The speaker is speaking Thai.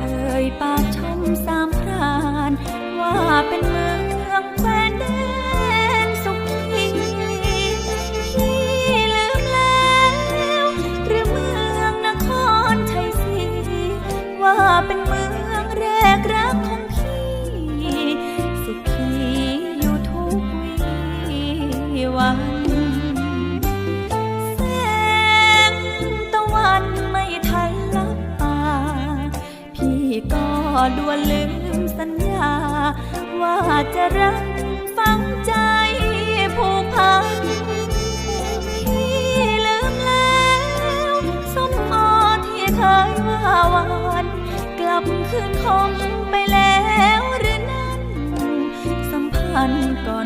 เอ่ยปากชมสามพราน ว่าเป็นเมืองแควนแดนสุขีที่ลืมแล้วหรือเมืองนครชัยศรีว่าเป็นเมืองแรกรักของพี่สุขีอยู่ทุกวีวัน ด่วนลืมสัญญา ว่าจะรักฟังใจผูกพันที่ลืมแล้วสมอที่เคยว่าหวานกลับคืนคงไปแล้วหรือนั้น สัมพันธ์ก่อน